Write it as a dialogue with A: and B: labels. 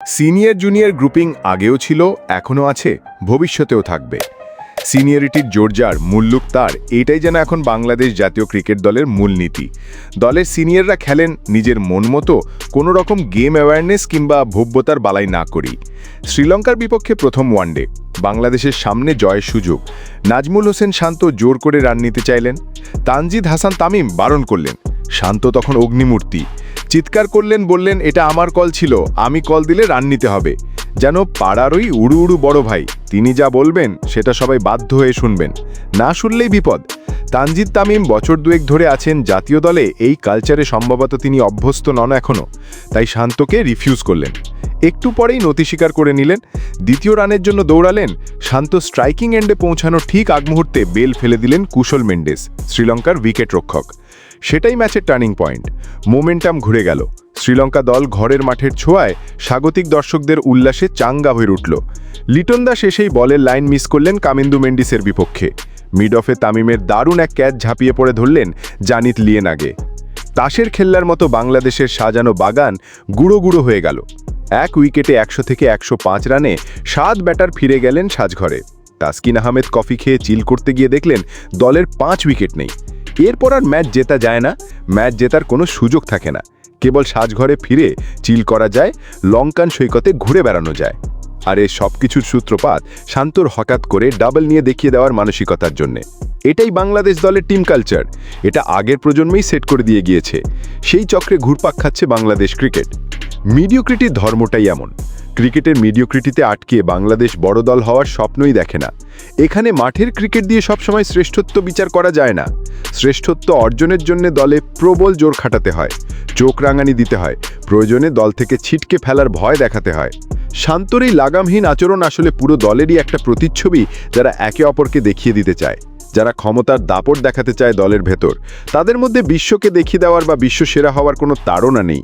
A: Senior junior grouping আগেও ছিল, এখনও আছে, ভবিষ্যতেও থাকবে। সিনিয়রিটির জোরজার মূল্যুক তার, এটাই যেন এখন বাংলাদেশ জাতীয় ক্রিকেট দলের মূলনীতি দলের সিনিয়ররা খেলেন নিজের মন মতো, কোনো রকম গেম অ্যাওয়ারনেস কিংবা ভব্যতার বালাই না করি। শ্রীলঙ্কার বিপক্ষে প্রথম ওয়ানডে বাংলাদেশের সামনে জয়ের সুযোগ। নাজমুল হোসেন শান্ত জোর করে রান নিতে চাইলেন। তানজিদ হাসান তামিম বারণ করলেন। শান্ত তখন অগ্নিমূর্তি। চিৎকার করলেন, বললেন, এটা আমার কল ছিল, আমি কল দিলে রান নিতে হবে। যেন পাড়ারই উড়ু উড়ু বড় ভাই, তিনি যা বলবেন, সেটা সবাই বাধ্য হয়ে শুনবেন। না শুনলেই বিপদ। তানজিদ তামিম বছর দুয়েক ধরে আছেন জাতীয় দলে, এই কালচারে সম্ভবত তিনি অভ্যস্ত নন এখনও তাই শান্তকে রিফিউজ করলেন। একটু পরেই নতি স্বীকার করে নিলেন। দ্বিতীয় রানের জন্য দৌড়ালেন। শান্ত স্ট্রাইকিং এন্ডে পৌঁছানোর ঠিক আগ মুহূর্তে বেল ফেলে দিলেন কুশল মেন্ডেস, শ্রীলঙ্কার উইকেট রক্ষক সেটাই ম্যাচের টার্নিং পয়েন্ট। মোমেন্টাম ঘুরে গেল। শ্রীলঙ্কা দল ঘরের মাঠের ছোঁয়ায় স্বাগতিক দর্শকদের উল্লাসে চাঙ্গা হয়ে উঠল। লিটন দাস এসেই বলের লাইন মিস করলেন কামিন্দু মেন্ডিসের বিপক্ষে। মিড অফে তামিমের দারুণ এক ক্যাচ ঝাঁপিয়ে পড়ে ধরলেন জানিত লিয়েন আগে তাসের খেললার মতো বাংলাদেশের সাজানো বাগান গুঁড়ো গুঁড়ো হয়ে গেল। এক উইকেটে একশো থেকে একশো পাঁচ রানে সাত ব্যাটার ফিরে গেলেন সাজঘরে। তাসকিন আহমেদ কফি খেয়ে চিল করতে গিয়ে দেখলেন দলের পাঁচ উইকেট নেই। এরপর আর ম্যাচ জেতা যায় না, ম্যাচ জেতার কোনো সুযোগ থাকে না। কেবল সাজঘরে ফিরে চিল করা যায়, লঙ্কান সৈকতে ঘুরে বেড়ানো যায়। আর এই সব কিছুর সূত্রপাত শান্তর হঠাৎ করে ডাবল নিয়ে দেখিয়ে দেওয়ার মানসিকতার জন্যে। এটাই বাংলাদেশ দলের টিম কালচার। এটা আগের প্রজন্মেই সেট করে দিয়ে গিয়েছে। সেই চক্রে ঘুরপাক খাচ্ছে বাংলাদেশ ক্রিকেট। মিডিওক্রিটির ধর্মটাই এমন। ক্রিকেটের মিডিওক্রিটিতে আটকে বাংলাদেশ বড় দল হওয়ার স্বপ্নই দেখে না। এখানে মাঠের ক্রিকেট দিয়ে সবসময় শ্রেষ্ঠত্ব বিচার করা যায় না। শ্রেষ্ঠত্ব অর্জনের জন্য দলে প্রবল জোর খাটাতে হয়, চোখ রাঙানি দিতে হয়, প্রয়োজনে দল থেকে ছিটকে ফেলার ভয় দেখাতে হয়। শান্তর এই লাগামহীন আচরণ আসলে পুরো দলেরই একটা প্রতিচ্ছবি যারা একে অপরকে দেখিয়ে দিতে চায়। যারা ক্ষমতার দাপট দেখাতে চায় দলের ভেতর, তাদের মধ্যে বিশ্বকে দেখিয়ে দেওয়ার বা বিশ্ব সেরা হওয়ার কোনো তাড়না নেই।